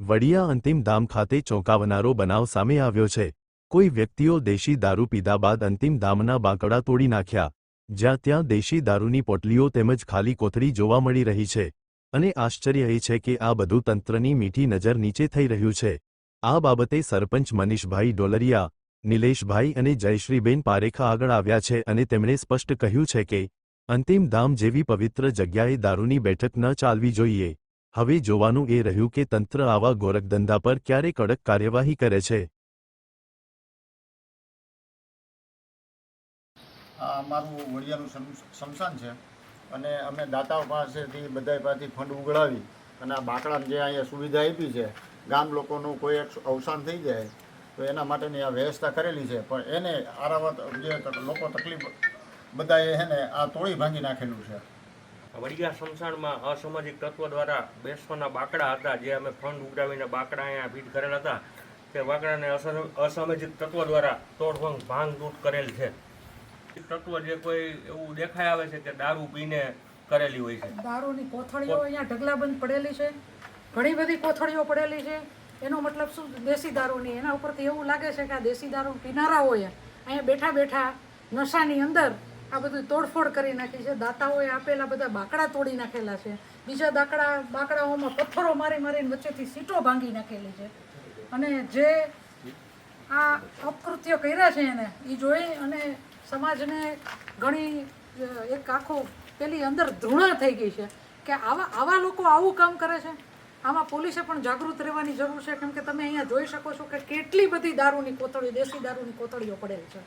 વડિયા અંતિમ ધામ ખાતે ચોંકાવનારો બનાવ સામે આવ્યો છે. કોઈ વ્યક્તિઓ દેશી દારૂ પીધા બાદ અંતિમ ધામના બાંકડા તોડી નાખ્યા, જ્યાં ત્યાં દેશી દારૂની પોટલીઓ તેમજ ખાલી કોથળી જોવા મળી રહી છે. અને આશ્ચર્ય એ છે કે આ બધું તંત્રની મીઠી નજર નીચે થઈ રહ્યું છે. આ બાબતે સરપંચ મનીષભાઈ ડોલરિયા, નિલેશભાઈ અને જયશ્રીબેન પારેખા આગળ આવ્યા છે અને તેમણે સ્પષ્ટ કહ્યું છે કે, અંતિમ ધામ જેવી પવિત્ર જગ્યાએ દારૂની બેઠક ન ચાલવી જોઈએ. હવે જોવાનું એ રહ્યું કે તંત્ર આવા ગોરખધંધા પર ક્યારે કડક કાર્યવાહી કરે છે. આ અમારું વડિયાનું સ્મશાન છે અને અમે દાતાઓ પાસેથી બધા પાસેથી ફંડ ઉગડાવી અને આ બાકડાને જે અહીંયા સુવિધા આપી છે, ગામ લોકોનું કોઈ એક અવસાન થઈ જાય તો એના માટેની આ વ્યવસ્થા કરેલી છે. પણ એને આરાવત જે લોકો તકલીફ બધાએ એને આ તોડી ભાંગી નાખેલું છે. વડિયા સમસાણમાં અસામાજિક તત્વો દ્વારા બેસવાના બાકડા હતા, જે અમે ફંડ ઉઘરાવીને બાકડા અહીંયા ફીટ કરેલા હતા. તે બાકડાને અસામાજિક તત્વો દ્વારા તોડભંગ ભાંગ તૂટ કરેલ છે. તત્વો જે કોઈ એવું દેખાય આવે છે કે દારૂ પીને કરેલી હોય છે. દારૂની કોથળીઓ અહીંયા ઢગલાબંધ પડેલી છે. ઘણી બધી કોથળીઓ પડેલી છે. એનો મતલબ શું? દેશી દારૂની. એના ઉપરથી એવું લાગે છે કે આ દેશી દારૂ પીનારાઓએ અહીંયા બેઠા બેઠા નશાની અંદર આ બધું તોડફોડ કરી નાખી છે. દાતાઓએ આપેલા બધા બાકડા તોડી નાખેલા છે. બીજા દાકડા, બાકડાઓમાં પથ્થરો મારી મારીને વચ્ચેથી સીટો ભાંગી નાખેલી છે. અને જે આ અપકૃત્ય કર્યા છે એને એ જોઈ અને સમાજને ઘણી એક આખો પેલી અંદર ધૃણા થઈ ગઈ છે કે આવા આવા લોકો આવું કામ કરે છે? આમાં પોલીસે પણ જાગૃત રહેવાની જરૂર છે? કેમ કે તમે અહીંયા જોઈ શકો છો કે કેટલી બધી દારૂની કોથળી, દેશી દારૂની કોથળીઓ પડેલ છે.